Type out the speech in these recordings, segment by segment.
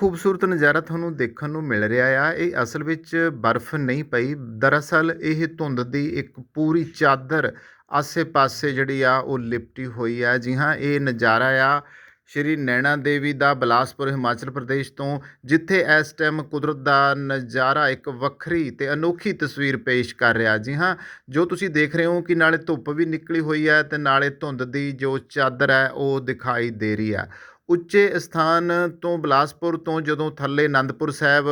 ਖੂਬਸੂਰਤ ਨਜ਼ਾਰਾ ਤੁਹਾਨੂੰ ਦੇਖਣ ਨੂੰ ਮਿਲ ਰਿਹਾ ਆ। ਇਹ ਅਸਲ ਵਿੱਚ ਬਰਫ਼ ਨਹੀਂ ਪਈ। ਦਰਅਸਲ ਇਹ ਧੁੰਦ ਦੀ ਇੱਕ ਪੂਰੀ ਚਾਦਰ ਆਸੇ-ਪਾਸੇ ਜਿਹੜੀ ਆ, ਉਹ ਲਿਪਟੀ ਹੋਈ ਆ। ਜੀ ਹਾਂ, ਇਹ ਨਜ਼ਾਰਾ ਆ ਸ਼੍ਰੀ ਨੈਣਾ ਦੇਵੀ ਦਾ ਬਿਲਾਸਪੁਰ ਹਿਮਾਚਲ ਪ੍ਰਦੇਸ਼ ਤੋਂ, ਜਿੱਥੇ ਇਸ ਟਾਈਮ ਕੁਦਰਤ ਦਾ ਨਜ਼ਾਰਾ ਇੱਕ ਵੱਖਰੀ ਤੇ ਅਨੋਖੀ ਤਸਵੀਰ ਪੇਸ਼ ਕਰ ਰਿਹਾ। ਜੀ ਹਾਂ, ਜੋ ਤੁਸੀਂ ਦੇਖ ਰਹੇ ਹੋ ਕਿ ਨਾਲੇ ਧੁੱਪ ਵੀ ਨਿਕਲੀ ਹੋਈ ਹੈ ਤੇ ਨਾਲੇ ਧੁੰਦ ਦੀ ਜੋ ਚਾਦਰ ਹੈ, ਉਹ ਦਿਖਾਈ ਦੇ ਰਹੀ ਆ। ਉੱਚੇ ਅਸਥਾਨ ਤੋਂ ਬਿਲਾਸਪੁਰ ਤੋਂ ਜਦੋਂ ਥੱਲੇ ਅਨੰਦਪੁਰ ਸਾਹਿਬ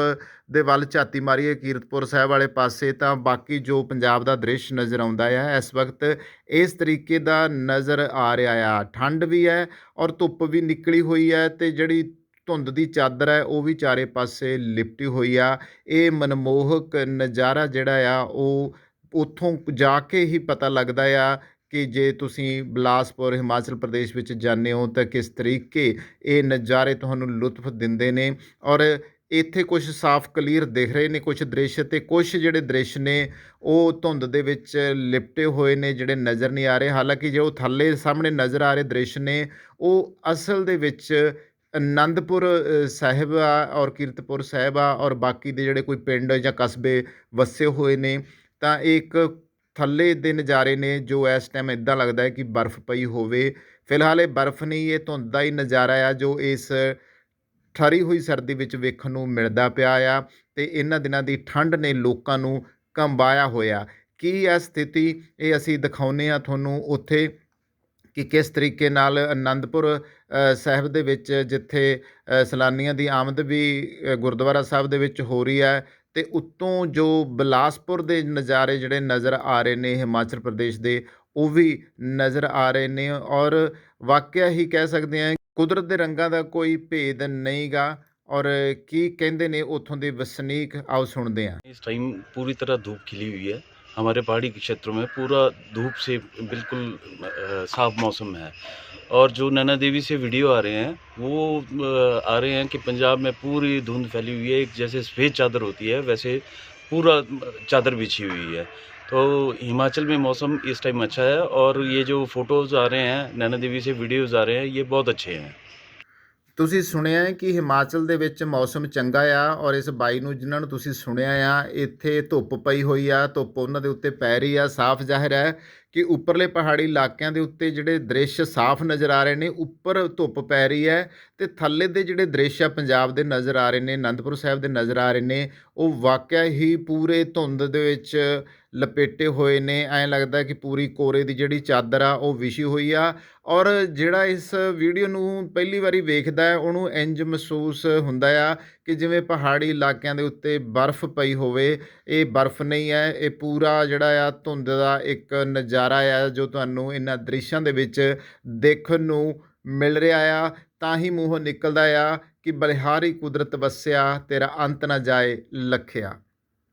ਦੇ ਵੱਲ ਝਾਤੀ ਮਾਰੀਏ ਕੀਰਤਪੁਰ ਸਾਹਿਬ ਵਾਲੇ ਪਾਸੇ, ਤਾਂ ਬਾਕੀ ਜੋ ਪੰਜਾਬ ਦਾ ਦ੍ਰਿਸ਼ ਨਜ਼ਰ ਆਉਂਦਾ ਆ, ਇਸ ਵਕਤ ਇਸ ਤਰੀਕੇ ਦਾ ਨਜ਼ਰ ਆ ਰਿਹਾ ਆ। ਠੰਡ ਵੀ ਹੈ ਔਰ ਧੁੱਪ ਵੀ ਨਿਕਲੀ ਹੋਈ ਹੈ ਤੇ ਜਿਹੜੀ ਧੁੰਦ ਦੀ ਚਾਦਰ ਹੈ, ਉਹ ਵੀ ਚਾਰੇ ਪਾਸੇ ਲਿਪਟੀ ਹੋਈ ਆ। ਇਹ ਮਨਮੋਹਕ ਨਜ਼ਾਰਾ ਜਿਹੜਾ ਆ, ਉਹ ਉੱਥੋਂ ਜਾ ਕੇ ਹੀ ਪਤਾ ਲੱਗਦਾ ਆ ਕਿ ਜੇ ਤੁਸੀਂ ਬਿਲਾਸਪੁਰ, ਹਿਮਾਚਲ ਪ੍ਰਦੇਸ਼ ਵਿੱਚ ਜਾਂਦੇ ਹੋ ਤਾਂ ਕਿਸ ਤਰੀਕੇ ਇਹ ਨਜ਼ਾਰੇ ਤੁਹਾਨੂੰ ਲੁਤਫ ਦਿੰਦੇ ਨੇ? ਔਰ ਇੱਥੇ ਕੁਝ ਸਾਫ਼ ਕਲੀਅਰ ਦਿਖ ਰਹੇ ਨੇ ਕੁਝ ਦ੍ਰਿਸ਼ ਤੇ ਕੁਝ ਜਿਹੜੇ ਦ੍ਰਿਸ਼ ਨੇ ਉਹ ਧੁੰਦ ਦੇ ਵਿੱਚ ਲਿਪਟੇ ਹੋਏ ਨੇ ਜਿਹੜੇ ਨਜ਼ਰ ਨਹੀਂ ਆ ਰਹੇ। ਹਾਲਾਂਕਿ ਜੋ ਥੱਲੇ ਸਾਹਮਣੇ ਨਜ਼ਰ ਆ ਰਹੇ ਦ੍ਰਿਸ਼ ਨੇ, ਉਹ ਅਸਲ ਦੇ ਵਿੱਚ ਅਨੰਦਪੁਰ ਸਾਹਿਬ ਆ ਔਰ ਕੀਰਤਪੁਰ ਸਾਹਿਬ ਆ ਔਰ ਬਾਕੀ ਦੇ ਜਿਹੜੇ ਕੋਈ ਪਿੰਡ ਜਾਂ ਕਸਬੇ ਵਸੇ ਹੋਏ ਨੇ, ਤਾਂ ਇਹ ਇੱਕ ਥੱਲੇ ਦੇ ਨਜ਼ਾਰੇ ਨੇ ਜੋ ਇਸ ਟਾਈਮ ਇਦਾਂ ਲੱਗਦਾ ਹੈ ਕਿ ਬਰਫ਼ ਪਈ ਹੋਵੇ। ਫਿਲਹਾਲ ਇਹ ਬਰਫ਼ ਨਹੀਂ ਇਹ ਧੁੰਦ ਦਾ ਹੀ ਨਜ਼ਾਰਾ ਆ ਜੋ ਇਸ ਠਰੀ ਹੋਈ ਸਰਦੀ ਵਿੱਚ ਵੇਖਣ ਨੂੰ ਮਿਲਦਾ ਪਿਆ ਆ ਤੇ ਇਹਨਾਂ ਦਿਨਾਂ ਦੀ ਠੰਡ ਨੇ ਲੋਕਾਂ ਨੂੰ ਕੰਬਾਇਆ ਹੋਇਆ। ਕੀ ਆ ਸਥਿਤੀ ਇਹ ਅਸੀਂ ਦਿਖਾਉਨੇ ਆ ਤੁਹਾਨੂੰ ਉੱਥੇ ਕਿ ਕਿਸ ਤਰੀਕੇ ਨਾਲ ਆਨੰਦਪੁਰ ਸਾਹਿਬ ਦੇ ਵਿੱਚ ਜਿੱਥੇ ਅ, ਸੈਲਾਨੀਆਂ ਦੀ ਆਮਦ ਵੀ ਗੁਰਦੁਆਰਾ ਸਾਹਿਬ ਦੇ ਵਿੱਚ ਹੋ ਰਹੀ ਹੈ ਅਤੇ ਉੱਤੋਂ ਜੋ ਬਿਲਾਸਪੁਰ ਦੇ ਨਜ਼ਾਰੇ ਜਿਹੜੇ ਨਜ਼ਰ ਆ ਰਹੇ ਨੇ ਹਿਮਾਚਲ ਪ੍ਰਦੇਸ਼ ਦੇ, ਉਹ ਵੀ ਨਜ਼ਰ ਆ ਰਹੇ ਨੇ ਔਰ ਵਾਕਿਆ ਹੀ ਕਹਿ ਸਕਦੇ ਹਾਂ ਕੁਦਰਤ ਦੇ ਰੰਗਾਂ ਦਾ ਕੋਈ ਭੇਦ ਨਹੀਂ ਗਾ ਔਰ ਕੀ ਕਹਿੰਦੇ ਨੇ ਉੱਥੋਂ ਦੇ ਵਸਨੀਕ ਆਓ ਸੁਣਦੇ ਹਾਂ। ਇਸ ਟਾਈਮ ਪੂਰੀ ਤਰ੍ਹਾਂ ਧੂਪ ਖਿਲੀ ਹੋਈ ਹੈ। हमारे पहाड़ी क्षेत्रों में पूरा धूप से बिल्कुल साफ़ मौसम है। और जो नैना देवी से वीडियो आ रहे हैं, वो आ रहे हैं कि पंजाब में पूरी धुंध फैली हुई है, एक जैसे सफ़ेद चादर होती है, वैसे पूरा चादर बिछी हुई है। तो हिमाचल में मौसम इस टाइम अच्छा है और ये जो फ़ोटोज़ आ रहे हैं, नैना देवी से वीडियोज़ आ रहे हैं, ये बहुत अच्छे हैं। ਤੁਸੀਂ ਸੁਣਿਆ ਹੈ ਕਿ ਹਿਮਾਚਲ ਦੇ ਵਿੱਚ ਮੌਸਮ ਚੰਗਾ ਆ ਔਰ ਇਸ ਬਾਈ ਨੂੰ ਜਿਨ੍ਹਾਂ ਨੂੰ ਤੁਸੀਂ ਸੁਣਿਆ ਆ, ਇੱਥੇ ਧੁੱਪ ਪਈ ਹੋਈ ਆ, ਧੁੱਪ ਉਹਨਾਂ ਦੇ ਉੱਤੇ ਪੈ ਰਹੀ ਆ, ਸਾਫ਼ ਜ਼ਾਹਿਰ ਹੈ ਕਿ ਉੱਪਰਲੇ ਪਹਾੜੀ ਇਲਾਕਿਆਂ ਦੇ ਉੱਤੇ ਜਿਹੜੇ ਦ੍ਰਿਸ਼ ਸਾਫ਼ ਨਜ਼ਰ ਆ ਰਹੇ ਨੇ, ਉੱਪਰ ਧੁੱਪ ਪੈ ਰਹੀ ਹੈ ਤੇ ਥੱਲੇ ਦੇ ਜਿਹੜੇ ਦ੍ਰਿਸ਼ ਆ ਪੰਜਾਬ ਦੇ ਨਜ਼ਰ ਆ ਰਹੇ ਨੇ, ਅਨੰਦਪੁਰ ਸਾਹਿਬ ਦੇ ਨਜ਼ਰ ਆ ਰਹੇ ਨੇ, ਉਹ ਵਾਕਿਆ ਹੀ ਪੂਰੇ ਧੁੰਦ ਦੇ ਵਿੱਚ ਲਪੇਟੇ ਹੋਏ ਨੇ। ਐਂ ਲੱਗਦਾ ਕਿ ਪੂਰੀ ਕੋਰੇ ਦੀ ਜਿਹੜੀ ਚਾਦਰ ਆ, ਉਹ ਵਿਛੀ ਹੋਈ ਆ ਔਰ ਜਿਹੜਾ ਇਸ ਵੀਡੀਓ ਨੂੰ ਪਹਿਲੀ ਵਾਰੀ ਵੇਖਦਾ ਹੈ, ਉਹਨੂੰ ਇੰਜ ਮਹਿਸੂਸ ਹੁੰਦਾ ਆ ਕਿ ਜਿਵੇਂ ਪਹਾੜੀ ਇਲਾਕਿਆਂ ਦੇ ਉੱਤੇ ਬਰਫ਼ ਪਈ ਹੋਵੇ। ਇਹ ਬਰਫ਼ ਨਹੀਂ ਹੈ, ਇਹ ਪੂਰਾ ਜਿਹੜਾ ਆ ਧੁੰਦ ਦਾ ਇੱਕ ਨਜ਼ਾਰਾ ਆ ਜੋ ਤੁਹਾਨੂੰ ਇਹਨਾਂ ਦ੍ਰਿਸ਼ਾਂ ਦੇ ਵਿੱਚ ਦੇਖਣ ਨੂੰ ਮਿਲ ਰਿਹਾ ਆ, ਤਾਂ ਹੀ ਮੂੰਹੋਂ ਨਿਕਲਦਾ ਆ ਕਿ ਬਲਿਹਾਰੀ ਕੁਦਰਤ ਵਸਿਆ, ਤੇਰਾ ਅੰਤ ਨਾ ਜਾਏ ਲਖਿਆ।